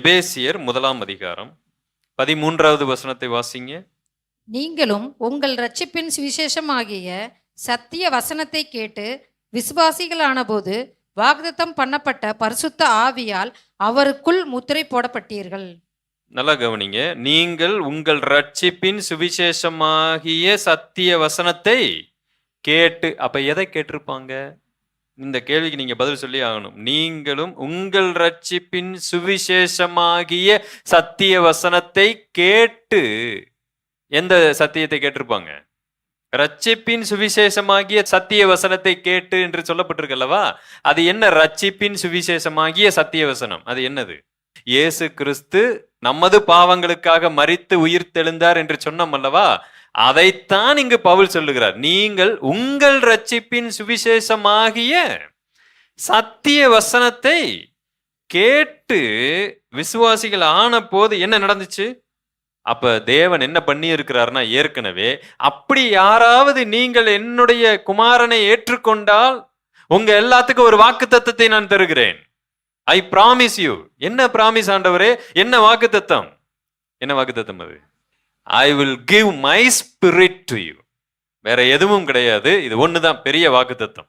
எபேசியர் முதலாம் அதிகாரம். பதிமூன்றாவது வசனத்தை வாசிங்க. நீங்களும் உங்கள் இரட்சிப்பின் சுவிசேஷமாகிய சத்திய வசனத்தை கேட்டு விசுவாசிகளானபோது வாக்குத்தத்தம் பண்ணப்பட்ட பரிசுத்த ஆவியால் அவருக்குள் முத்திரை போடப்பட்டீர்கள். நல்லா கவனிங்க. நீங்கள் உங்கள் ரட்சிப்பின் சுவிசேஷமாகிய சத்திய வசனத்தை கேட்டு அப்ப எதை கேட்டிருப்பாங்க? இந்த கேள்விக்கு நீங்க பதில் சொல்லி ஆகணும். நீங்களும் உங்கள் ரட்சிப்பின் சுவிசேஷமாகிய சத்திய வசனத்தை கேட்டு எந்த சத்தியத்தை கேட்டிருப்பாங்க? ரட்சிப்பின் சுவிசேஷமாகிய சத்திய வசனத்தை கேட்டு என்று சொல்லப்பட்டிருக்கல்லவா? அது என்ன? ரட்சிப்பின் சுவிசேஷமாகிய சத்திய வசனம். அது என்னது? இயேசு கிறிஸ்து நமது பாவங்களுக்காக மறித்து உயிர் தெழுந்தார் என்று சொன்னோம் அல்லவா? அதைத்தான் இங்கு பவுல் சொல்லுகிறார். நீங்கள் உங்கள் ரட்சிப்பின் சுவிசேஷமாகிய சத்திய வசனத்தை கேட்டு விசுவாசிகள் ஆன போது என்ன நடந்துச்சு? அப்ப தேவன் என்ன பண்ணி இருக்கிறார்னா ஏற்கனவே அப்படி யாராவது நீங்கள் என்னுடைய குமாரனை ஏற்றுக்கொண்டால் உங்க எல்லாத்துக்கும் ஒரு வாக்கு தத்துவத்தை நான் தருகிறேன். ஐ ப்ராமிஸ் யூ என்ன ப்ராமிஸ் ஆண்டவரே? என்ன வாக்கு தத்தம் என்ன வாக்கு தத்தம் அது? I will give my spirit to you வேற எதுவும் கிடையாது. இது ஒன்று தான் பெரிய வாக்குத்தத்தம்.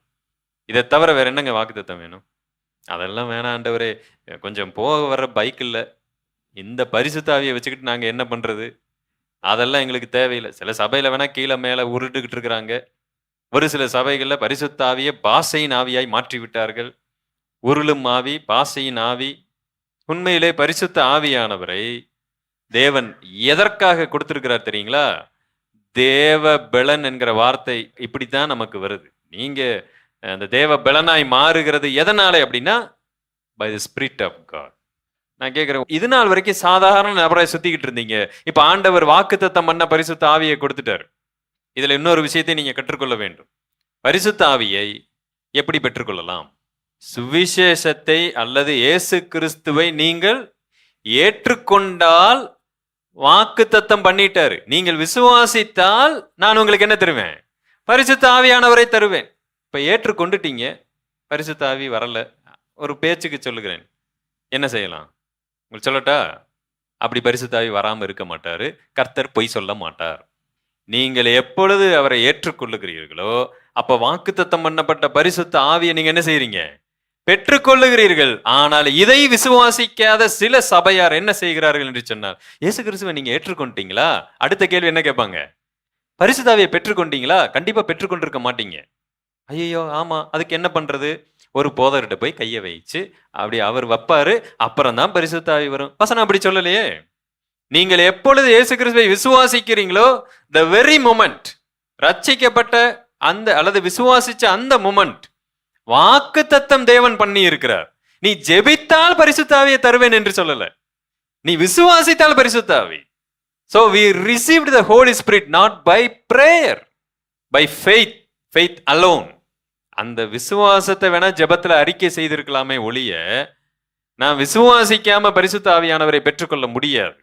இதை தவிர வேற என்னங்க வாக்குத்தத்தம் வேணும்? அதெல்லாம் வேணாண்டவரே கொஞ்சம் போக வர்ற பைக் இல்லை. இந்த பரிசுத்தாவியை வச்சுக்கிட்டு நாங்கள் என்ன பண்ணுறது அதெல்லாம் எங்களுக்கு தேவையில்லை. சில சபையில் வேணால் கீழே மேலே உருட்டுக்கிட்டு இருக்கிறாங்க. ஒரு சில சபைகளில் பரிசுத்தாவியை பாசையின் ஆவியாய் மாற்றி விட்டார்கள் உருளும் ஆவி பாசையின் ஆவி. உண்மையிலே பரிசுத்த ஆவியானவரை தேவன் எதற்காக கொடுத்திருக்கிறார் தெரியுங்களா? தேவ பெலன் என்கிற வார்த்தை இப்படித்தான் நமக்கு வருது. நீங்க அந்த தேவ பெலனாய் மாறுகிறது எதனால அப்படின்னா by the spirit of God நான் கேட்குறேன் இது நாள் வரைக்கும் சாதாரண நபரை சுத்திக்கிட்டு இருந்தீங்க. இப்ப ஆண்டவர் வாக்குத்தத்தம் பண்ண பரிசுத்த ஆவியை கொடுத்துட்டார். இதுல இன்னொரு விஷயத்தை நீங்க கற்றுக்கொள்ள வேண்டும். பரிசுத்த ஆவியை எப்படி பெற்றுக்கொள்ளலாம்? சுவிசேஷத்தை அல்லது இயேசு கிறிஸ்துவை நீங்கள் ஏற்றுக்கொண்டால் வாக்குத்தத்தம் பண்ணிட்டாரு. நீங்கள் விசுவாசித்தால் நான் உங்களுக்கு என்ன தருவேன்? பரிசுத்த ஆவியானவரை தருவேன். இப்ப ஏற்றுக்கொண்டுட்டீங்க. பரிசுத்த ஆவி வரல. ஒரு பேச்சுக்கு சொல்லுகிறேன். என்ன செய்யலாம்? உங்களுக்கு சொல்லட்டா? அப்படி பரிசுத்தாவி வராமல் இருக்க மாட்டாரு. கர்த்தர் பொய் சொல்ல மாட்டார். நீங்கள் எப்பொழுது அவரை ஏற்றுக்கொள்ளுகிறீர்களோ அப்ப வாக்குத்தத்தம் பண்ணப்பட்ட பரிசுத்த ஆவியை நீங்க என்ன செய்கிறீங்க பெற்றுக்கொள்ளுகிறீர்கள். ஆனால் இதை விசுவாசிக்காத சில சபையார் என்ன செய்கிறார்கள் என்று சொன்னார் இயேசு கிறிஸ்துவை நீங்க ஏற்றுக்கொண்டீங்களா அடுத்த கேள்வி என்ன கேட்பாங்க? பரிசுதாவியை பெற்றுக்கொண்டீங்களா? கண்டிப்பா பெற்றுக்கொண்டிருக்க மாட்டீங்க. ஐயோ ஆமா அதுக்கு என்ன பண்றது? ஒரு போதர்கிட்ட போய் கையை வைச்சு அப்படி அவர் வைப்பாரு அப்புறம் தான் பரிசுத்தாவி வரும். வசனம் அப்படி சொல்லலையே. நீங்கள் எப்பொழுது இயேசு கிறிஸ்துவை விசுவாசிக்கிறீங்களோ த வெரி மொமெண்ட் ரட்சிக்கப்பட்ட அந்த அல்லது விசுவாசிச்ச அந்த மொமெண்ட் வாக்கு தத்தம் தேவன் பண்ணி இருக்கிறார் நீ ஜெபித்தால் பரிசுத்தாவியை தருவேன் என்று சொல்லல. நீ விசுவாசித்தால் பரிசுத்தாவி. So we received the holy spirit not by prayer by faith faith alone அந்த விசுவாசத்தை வேணா ஜெபத்துல அறிக்கை செய்திருக்கலாமே ஒழிய நான் விசுவாசிக்காம பரிசுத்த ஆவியானவரை பெற்றுக்கொள்ள முடியாது.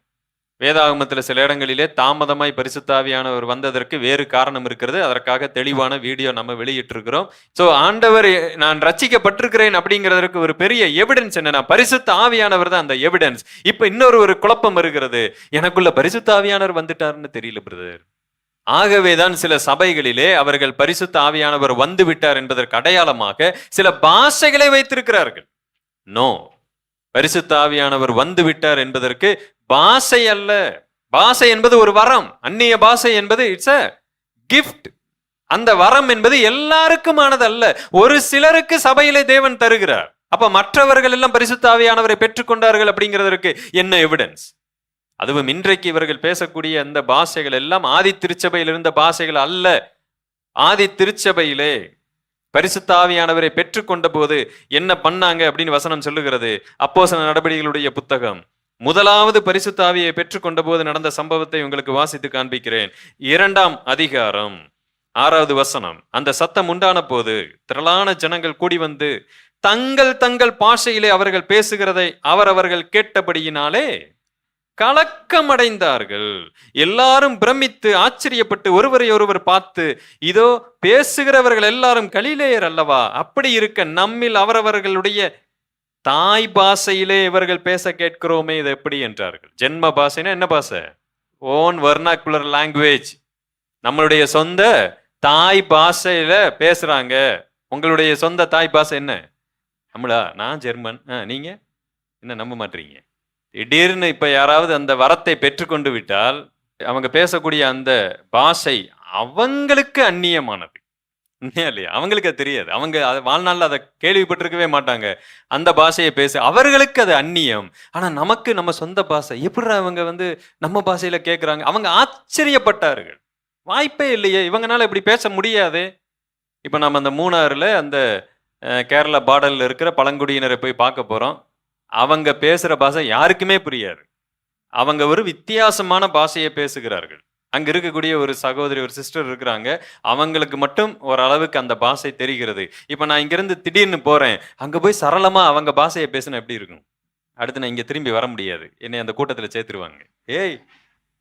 வேதாகமத்தில் சில இடங்களிலே தாமதமாய் பரிசுத்தாவியானவர் வந்ததற்கு வேறு காரணம் இருக்கிறது. அதற்காக தெளிவான வீடியோ நம்ம வெளியிட்டிருக்கிறோம். ஸோ ஆண்டவர் நான் ரச்சிக்கப்பட்டிருக்கிறேன் அப்படிங்கிறதற்கு ஒரு பெரிய எவிடன்ஸ் என்னன்னா பரிசுத்த ஆவியானவர் தான் அந்த எவிடன்ஸ் இப்போ இன்னொரு ஒரு குழப்பம் இருக்கிறது எனக்குள்ள பரிசுத்த ஆவியானவர் வந்துட்டாருன்னு தெரியல பிரதர் ஆகவேதான் சில சபைகளிலே அவர்கள் பரிசுத்த ஆவியானவர் வந்து விட்டார் என்பதற்கு அடையாளமாக சில பாஷைகளை வைத்திருக்கிறார்கள். நோ பரிசுத்தாவியானவர் வந்து விட்டார் என்பதற்கு பாஷை அல்ல. பாசை என்பது ஒரு வரம். அந்நிய பாஷை என்பது இட்ஸ் அ கிஃப்ட் அந்த வரம் என்பது எல்லாருக்குமானது அல்ல. ஒரு சிலருக்கு சபையிலே தேவன் தருகிறார். அப்ப மற்றவர்கள் எல்லாம் பரிசுத்தாவியானவரை பெற்றுக்கொண்டார்கள் அப்படிங்கிறதற்கு என்ன எவிடன்ஸ் அதுவும் இன்றைக்கு இவர்கள் பேசக்கூடிய அந்த பாஷைகள் எல்லாம் ஆதி திருச்சபையில் இருந்த பாஷைகள் அல்ல. ஆதி திருச்சபையிலே பரிசுத்தாவியானவரை பெற்றுக்கொண்ட போது என்ன பண்ணாங்க அப்படின்னு வசனம் சொல்லுகிறது. அப்போ சில நடவடிக்கைகளுடைய புத்தகம். முதலாவது பரிசுத்தாவியை பெற்றுக்கொண்டபோது பெற்றுக்கொண்ட போது நடந்த சம்பவத்தை உங்களுக்கு வாசித்து காண்பிக்கிறேன். இரண்டாம் அதிகாரம் ஆறாவது வசனம். அந்த சத்தம் உண்டான போது திரளான ஜனங்கள் கூடி வந்து தங்கள் தங்கள் பாஷையிலே அவர்கள் பேசுகிறதை அவரவர்கள் கேட்டபடியினாலே கலக்கமடைந்தார்கள். எல்லாரும் பிரமித்து ஆச்சரியப்பட்டு ஒருவரை ஒருவர் பார்த்து இதோ பேசுகிறவர்கள் எல்லாரும் கலிலேயர் அல்லவா? அப்படி இருக்க நம்மில் அவரவர்களுடைய தாய் பாஷையிலே இவர்கள் பேச கேட்கிறோமே இது எப்படி என்றார்கள். ஜென்ம பாஷைனா என்ன பாஷை? ஓன் வர்ணாக்குலர் லாங்குவேஜ் நம்மளுடைய சொந்த தாய் பாஷையில பேசுறாங்க. உங்களுடைய சொந்த தாய் பாஷை என்ன? நம்மளா நான் ஜெர்மன். ஆ, நீங்க? என்ன நம்ப மாட்டீங்க திடீர்னு இப்ப யாராவது அந்த வரத்தை பெற்றுக்கொண்டு விட்டால் அவங்க பேசக்கூடிய அந்த பாஷை அவங்களுக்கு அந்நியமானது. உண்மையா இல்லையா? அவங்களுக்கு அது தெரியாது. அவங்க அது வாழ்நாளில் அதை கேள்விப்பட்டிருக்கவே மாட்டாங்க. அந்த பாஷையை பேச அவர்களுக்கு அது அந்நியம். ஆனால் நமக்கு நம்ம சொந்த பாஷை எப்படி அவங்க வந்து நம்ம பாஷையில் கேட்குறாங்க அவங்க ஆச்சரியப்பட்டார்கள். வாய்ப்பே இல்லையே. இவங்கனால இப்படி பேச முடியாது. இப்போ நம்ம அந்த மூணாறில் அந்த கேரளா பாடலில் இருக்கிற பழங்குடியினரை போய் பார்க்க போகிறோம் அவங்க பேசுகிற பாஷை யாருக்குமே புரியாது. அவங்க ஒரு வித்தியாசமான பாஷையை பேசுகிறார்கள். அங்க இருக்கக்கூடிய ஒரு சகோதரி ஒரு சிஸ்டர் இருக்கிறாங்க. அவங்களுக்கு மட்டும் ஓரளவுக்கு அந்த பாஷை தெரிகிறது. இப்போ நான் இங்கிருந்து திடீர்னு போறேன். அங்க போய் சரளமா அவங்க பாஷையை பேசினா எப்படி இருக்கும்? அடுத்து நான் இங்க திரும்பி வர முடியாது. என்னை அந்த கூட்டத்துல சேர்த்துருவாங்க. ஏய்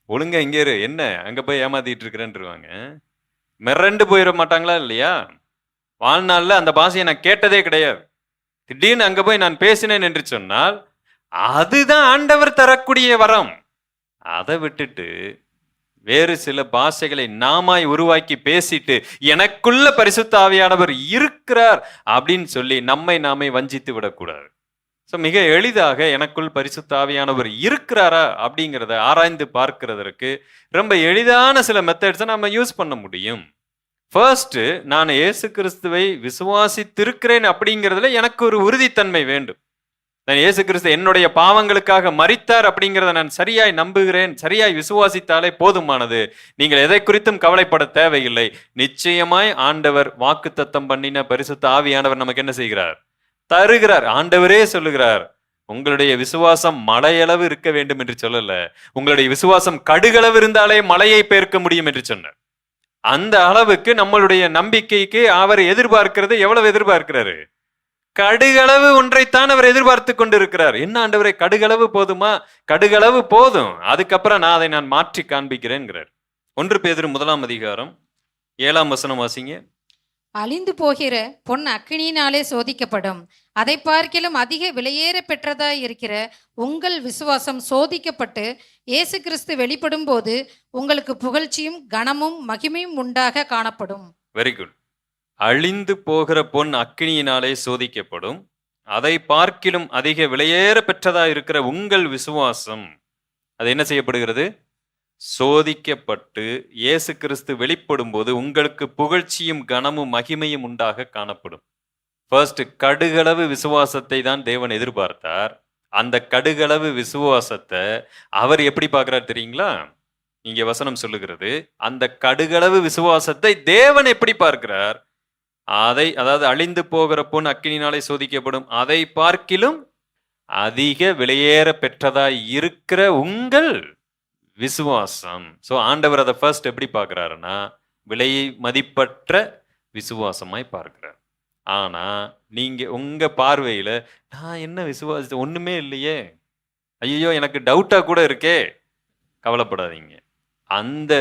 ஒழுங்கா இங்கே இரு. என்ன? அங்க போய் ஏமாத்திட்டு இருக்கிறேன்ருவாங்க. மிரண்டு போயிட மாட்டாங்களா இல்லையா? வாழ்நாள்ல அந்த பாஷையை நான் கேட்டதே கிடையாது. திடீர்னு அங்க போய் நான் பேசினேன் என்று சொன்னால் அதுதான் ஆண்டவர் தரக்கூடிய வரம். அதை விட்டுட்டு வேறு சில பாஷைகளை நாமாய் உருவாக்கி பேசிட்டு எனக்குள்ள பரிசுத்த ஆவியானவர் இருக்கிறார் அப்படின்னு சொல்லி நம்மை நாமே வஞ்சித்து விடக்கூடாது. ஸோ மிக எளிதாக எனக்குள் பரிசுத்தாவியானவர் இருக்கிறாரா அப்படிங்கிறத ஆராய்ந்து பார்க்கிறதற்கு ரொம்ப எளிதான சில மெத்தட்ஸை நம்ம யூஸ் பண்ண முடியும். ஃபர்ஸ்ட் நான் இயேசு கிறிஸ்துவை விசுவாசித்திருக்கிறேன் அப்படிங்கிறதுல எனக்கு ஒரு உறுதித்தன்மை வேண்டும். நான் இயேசு கிறிஸ்து என்னுடைய பாவங்களுக்காக மறித்தார் அப்படிங்கிறத நான் சரியாய் நம்புகிறேன் சரியாய் விசுவாசித்தாலே போதுமானது. நீங்கள் எதை குறித்தும் கவலைப்பட தேவையில்லை. நிச்சயமாய் ஆண்டவர் வாக்குத்தத்தம் பண்ணின பரிசுத்த ஆவியானவர் நமக்கு என்ன செய்கிறார்? தருகிறார். ஆண்டவரே சொல்லுகிறார். உங்களுடைய விசுவாசம் மலையளவு இருக்க வேண்டும் என்று சொல்லல. உங்களுடைய விசுவாசம் கடுகளவு இருந்தாலே மலையை பெயர்க்க முடியும் என்று சொன்னார். அந்த அளவுக்கு நம்மளுடைய நம்பிக்கைக்கு அவர் எதிர்பார்க்கிறது எவ்வளவு எதிர்பார்க்கிறாரு? கடுகளவு ஒன்றைத்தான் அவர் எதிர்பார்த்து கொண்டிருக்கிறார். என்ன ஆண்டவரை கடுகளவு போதுமா? கடுகளவு போதும். அதுக்கப்புறம் நான் அதை நான் மாற்றி காண்பிக்கிறேன்கிறார். ஒன்று பேதுரு முதலாம் அதிகாரம் ஏழாம் வசனம் வாசிங்க. அழிந்து போகிற பொன் அக்கினியினாலே சோதிக்கப்படும். அதை பார்க்கிலும் அதிக விலையேற பெற்றதாய் இருக்கிற உங்கள் விசுவாசம் சோதிக்கப்பட்டு இயேசு கிறிஸ்து வெளிப்படும் போது உங்களுக்கு புகழ்ச்சியும் கனமும் மகிமையும் உண்டாக காணப்படும். வெரி குட் அழிந்து போகிற பொன் அக்கினியினாலே சோதிக்கப்படும். அதை பார்க்கிலும் அதிக விலையேற பெற்றதா இருக்கிற உங்கள் விசுவாசம் அது என்ன செய்யப்படுகிறது? சோதிக்கப்பட்டு இயேசு கிறிஸ்து வெளிப்படும் போது உங்களுக்கு புகழ்ச்சியும் கனமும் மகிமையும் உண்டாக காணப்படும். ஃபர்ஸ்ட் கடுகளவு விசுவாசத்தை தான் தேவன் எதிர்பார்த்தார். அந்த கடுகளவு விசுவாசத்தை அவர் எப்படி பார்க்கிறார் தெரியுங்களா? இங்க வசனம் சொல்லுகிறது அந்த கடுகளவு விசுவாசத்தை தேவன் எப்படி பார்க்கிறார்? அதை அதாவது அழிந்து போகிற பொன் அக்கினினாலே சோதிக்கப்படும். அதை பார்க்கிலும் அதிக விலையேற பெற்றதாய் இருக்கிற உங்கள் விசுவாசம். ஸோ ஆண்டவர் அதை ஃபர்ஸ்ட் எப்படி பார்க்குறாருன்னா விலை மதிப்பற்ற விசுவாசமாய் பார்க்குறார். ஆனால் நீங்கள் உங்கள் பார்வையில் நான் என்ன விசுவாசத்தை ஒன்றுமே இல்லையே. ஐயோ எனக்கு டவுட்டாக கூட இருக்கே. கவலைப்படாதீங்க. அந்த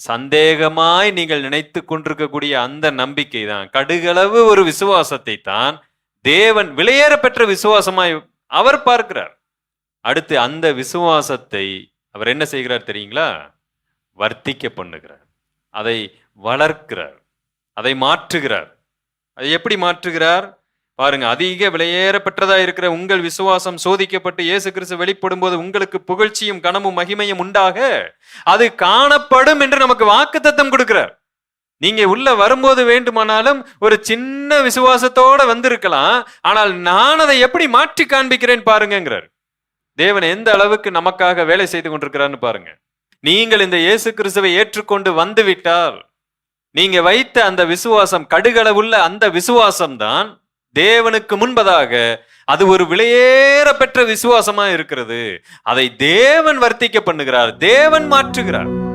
சந்தேகமாய் நீங்கள் நினைத்து கொண்டிருக்கக்கூடிய அந்த நம்பிக்கை தான் கடுகளவு ஒரு விசுவாசத்தை தான் தேவன் விலையேற பெற்ற விசுவாசமாய் அவர் பார்க்கிறார். அடுத்து அந்த விசுவாசத்தை அவர் என்ன செய்கிறார் தெரியுங்களா? வர்த்திக்க பண்ணுகிறார். அதை வளர்க்கிறார். அதை மாற்றுகிறார். அதை எப்படி மாற்றுகிறார்? பாருங்க அதிக விலையேற பெற்றதா இருக்கிற உங்கள் விசுவாசம் சோதிக்கப்பட்டு இயேசு கிறிஸ்து வெளிப்படும் போது உங்களுக்கு புகழ்ச்சியும் கனமும் மகிமையும் உண்டாக அது காணப்படும் என்று நமக்கு வாக்குத்தத்தம் கொடுக்கிறார். நீங்க உள்ள வரும்போது வேண்டுமானாலும் ஒரு சின்ன விசுவாசத்தோட வந்திருக்கலாம் ஆனால் நான் அதை எப்படி மாற்றி காண்பிக்கிறேன் பாருங்கிறார் தேவன் எந்த அளவுக்கு நமக்காக வேலை செய்து கொண்டிருக்கிறான்னு பாருங்க. நீங்கள் இந்த இயேசு கிறிஸ்துவை ஏற்றுக்கொண்டு வந்துவிட்டால் நீங்க வைத்த அந்த விசுவாசம் கடுகளவுள்ள அந்த விசுவாசம் தான் தேவனுக்கு முன்பதாக அது ஒரு விலையேற பெற்ற விசுவாசமா இருக்கிறது. அதை தேவன் வர்த்திக்க பண்ணுகிறார். தேவன் மாற்றுகிறார்.